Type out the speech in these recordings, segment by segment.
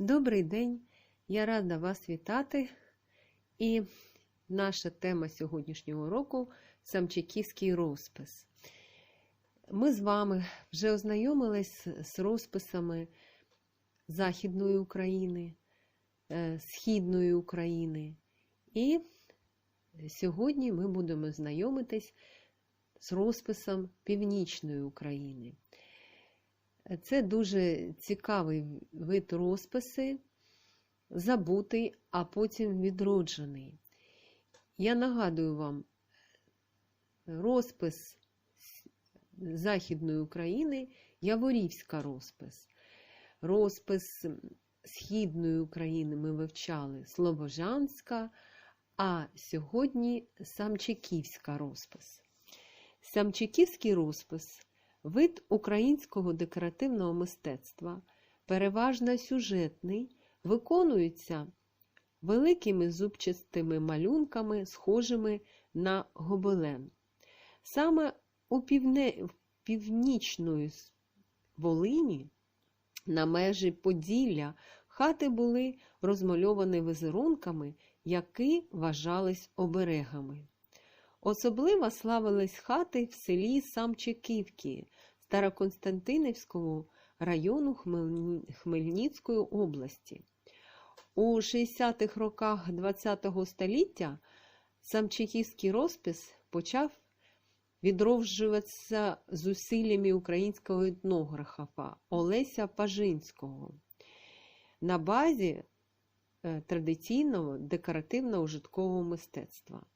Добрий день! Я рада вас вітати. І наша тема сьогоднішнього уроку самчиківський розпис. Ми з вами вже ознайомились з розписами Західної України, е, Східної України. І сьогодні ми будемо знайомитись з розписом Північної України. Це дуже цікавий вид розписи, забутий, а потім відроджений. Я нагадую вам розпис Західної України, Яворівська розпис. Розпис Східної України ми вивчали Слобожанська, а сьогодні Самчиківська розпис. Самчиківський розпис Вид українського декоративного мистецтва, переважно сюжетний, виконується великими зубчастими малюнками, схожими на гобелен. Саме у півне... північної Волині, на межі Поділля, хати були розмальовані візерунками, які вважались оберегами. Особливо славились хати в селі Самчиківки Староконстантинівського району Хмельницької області. У 60-х роках ХХ століття самчиківський розпис почав відроджуватися зусиллями українського етнографа Олеся Пажинського на базі традиційного декоративно-ужиткового мистецтва.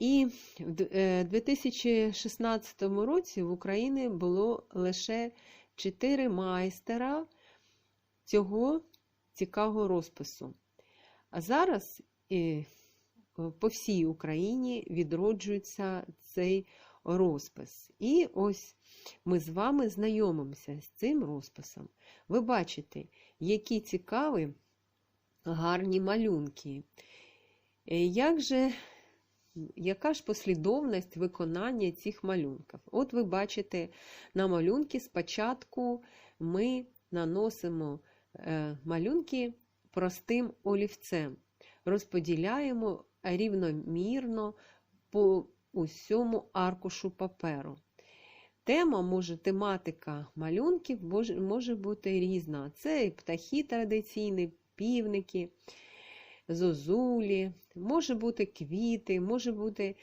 І в 2016 році в Україні було лише 4 майстера цього цікавого розпису. А зараз по всій Україні відроджується цей розпис. І ось ми з вами знайомимося з цим розписом. Ви бачите, які цікаві гарні малюнки. Як же яка ж послідовність виконання цих малюнків? От ви бачите, на малюнки спочатку ми наносимо малюнки простим олівцем, розподіляємо рівномірно по усьому аркушу паперу. Тема може, тематика малюнків може бути різна. Це і птахи традиційні, півники зозулі, може бути квіти, може бути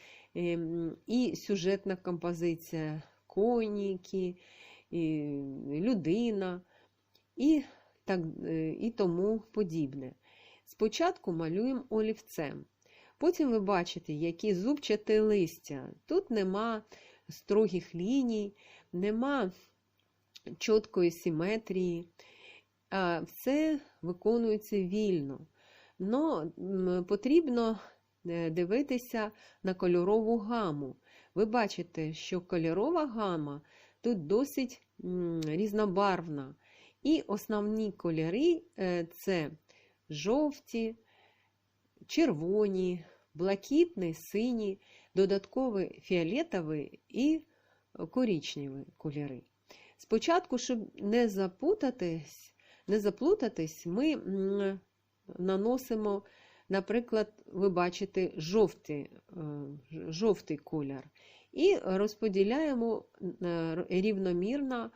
і сюжетна композиція, коніки, і людина і, так, і тому подібне. Спочатку малюємо олівцем. Потім ви бачите, які зубчаті листя. Тут нема строгих ліній, нема чіткої симетрії, все виконується вільно. Но потрібно дивитися на кольорову гаму. Ви бачите, що кольорова гама тут досить різнобарвна. І основні кольори це жовті, червоні, блакитні, сині, додаткові фіолетові і коричневі кольори. Спочатку, щоб не запутатись, не заплутатись, ми наносимо, наприклад, ви бачите жовтий, жовтий колір. І розподіляємо рівномірно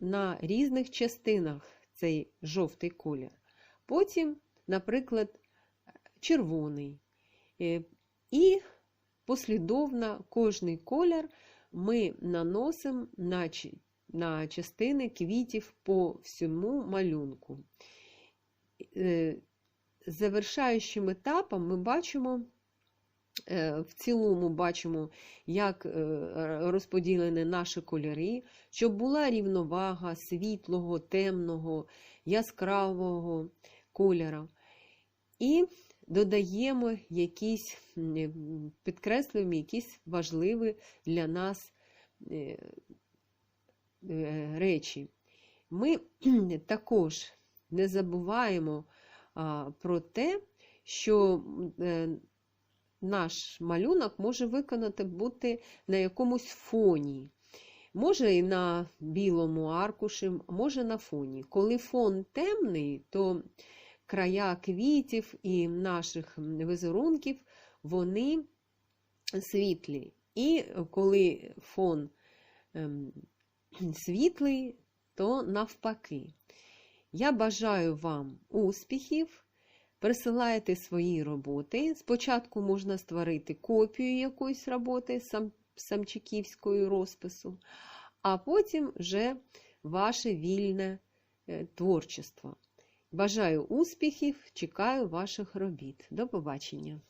на різних частинах цей жовтий колір. Потім, наприклад, червоний. І послідовно кожний колір ми наносимо на частини квітів по всьому малюнку завершаючим етапом ми бачимо, в цілому бачимо, як розподілені наші кольори, щоб була рівновага світлого, темного, яскравого кольору. І додаємо якісь, підкреслюємо якісь важливі для нас речі. Ми також не забуваємо про те, що наш малюнок може виконати бути на якомусь фоні. Може і на білому аркуші, може на фоні. Коли фон темний, то края квітів і наших візерунків, вони світлі. І коли фон ем, світлий, то навпаки. Я бажаю вам успіхів. Присилайте свої роботи. Спочатку можна створити копію якоїсь роботи сам, самчиківської розпису, а потім вже ваше вільне е, творчество. Бажаю успіхів, чекаю ваших робіт. До побачення!